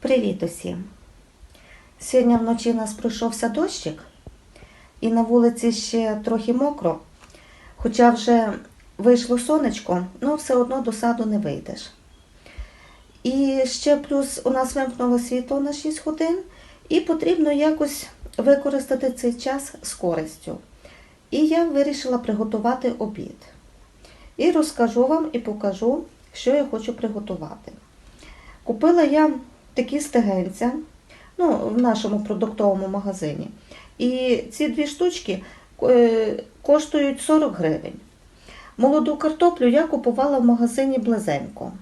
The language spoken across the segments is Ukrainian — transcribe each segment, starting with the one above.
Привіт усім! Сьогодні вночі у нас пройшовся дощик, і на вулиці ще трохи мокро, хоча вже вийшло сонечко, але все одно до саду не вийдеш. І ще плюс у нас вимкнуло світло на 6 годин, і потрібно якось використати цей час з користю. І я вирішила приготувати обід. І розкажу вам і покажу, що я хочу приготувати. Купила я такі стегенця ну, в нашому продуктовому магазині. І ці дві штучки е, коштують 40 гривень. Молоду картоплю я купувала в магазині Близенько.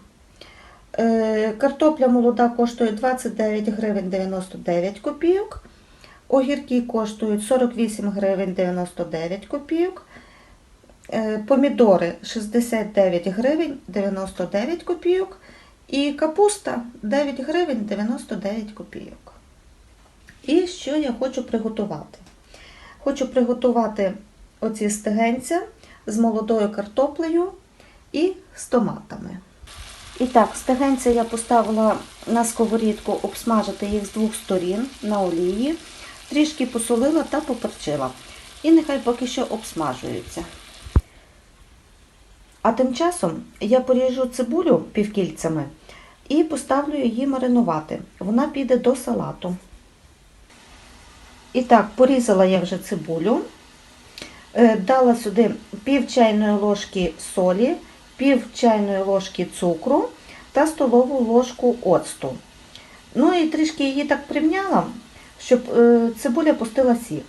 Е, Картопля молода коштує 29 гривень 99 копійок. Огірки коштують 48 гривень 99 копійок. Е, Помідори 69 гривень 99 копійок. І капуста 9 гривень 99 копійок. І що я хочу приготувати? Хочу приготувати оці стегенця з молодою картоплею і з томатами. І так, стегенця я поставила на сковорідку обсмажити їх з двох сторін на олії, трішки посолила та поперчила. І нехай поки що обсмажуються. А тим часом я поріжу цибулю півкільцями і поставлю її маринувати. Вона піде до салату. І так, порізала я вже цибулю, Е, дала сюди пів чайної ложки солі, пів чайної ложки цукру та столову ложку оцту. Ну і трішки її так примняла, щоб е, цибуля пустила сік.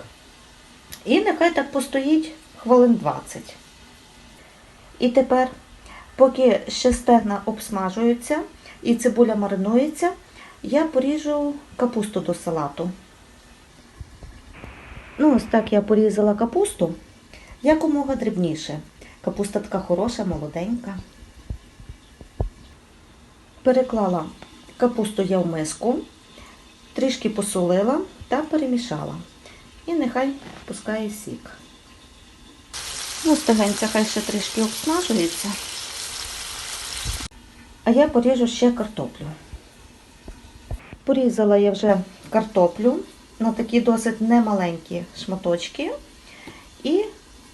І нехай так постоїть хвилин 20. І тепер, поки ще стегна обсмажуються і цибуля маринується, я поріжу капусту до салату. Ну, ось так я порізала капусту якомога дрібніше. Капуста така хороша, молоденька. Переклала капусту я в миску, трішки посолила та перемішала. І нехай пускає сік. Ну, стегенця хай ще трішки обсмажується. А я поріжу ще картоплю. Порізала я вже картоплю на такі досить немаленькі шматочки. І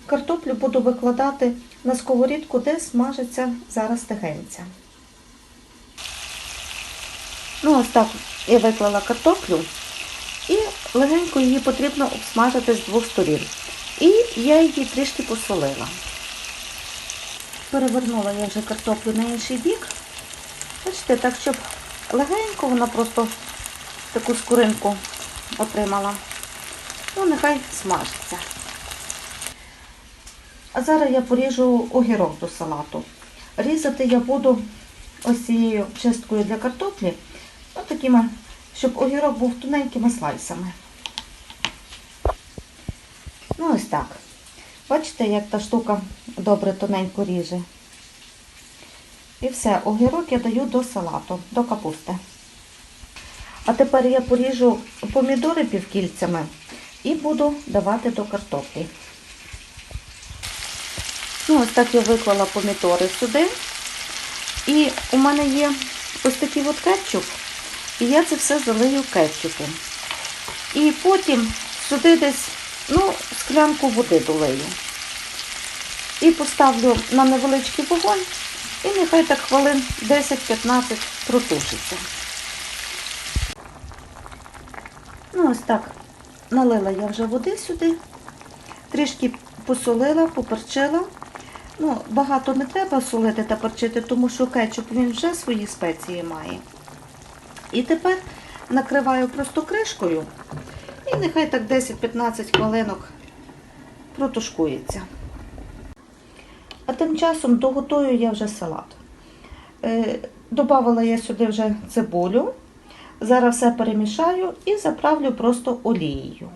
картоплю буду викладати на сковорідку, де смажиться зараз стегенця. Ну, ось так я виклала картоплю і легенько її потрібно обсмажити з двох сторін. І я її трішки посолила. Перевернула я вже картоплю на інший бік. Бачите, так, щоб легенько вона просто таку скоринку отримала. Ну, нехай смажиться. А зараз я поріжу огірок до салату. Різати я буду ось цією чисткою для картоплі, ось такими, щоб огірок був тоненькими слайсами. Ну, ось так. Бачите, як та штука добре тоненько ріже. І все, огірок я даю до салату, до капусти. А тепер я поріжу помідори півкільцями і буду давати до картоплі. Ну, ось так я виклала помідори сюди. І у мене є ось такий от кетчуп. І я це все залию кетчупом. І потім сюди десь ну, склянку води долию. І поставлю на невеличкий вогонь. І нехай так хвилин 10-15 протушиться. Ну, ось так. Налила я вже води сюди, трішки посолила, поперчила. Ну, багато не треба солити та перчити, тому що кетчуп він вже свої спеції має. І тепер накриваю просто кришкою і нехай так 10-15 хвилинок протушкується. А тим часом доготую я вже салат. Е, Добавила я сюди вже цибулю. Зараз все перемішаю і заправлю просто олією.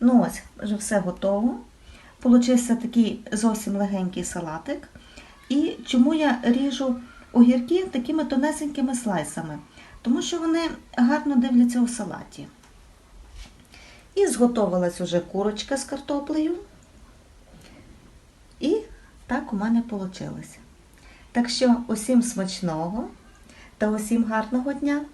Ну ось, вже все готово. Получився такий зовсім легенький салатик. І чому я ріжу огірки такими тонесенькими слайсами? Тому що вони гарно дивляться у салаті. І зготовилась уже курочка з картоплею. І так у мене вийшло. Так що усім смачного. та усім гарного дня!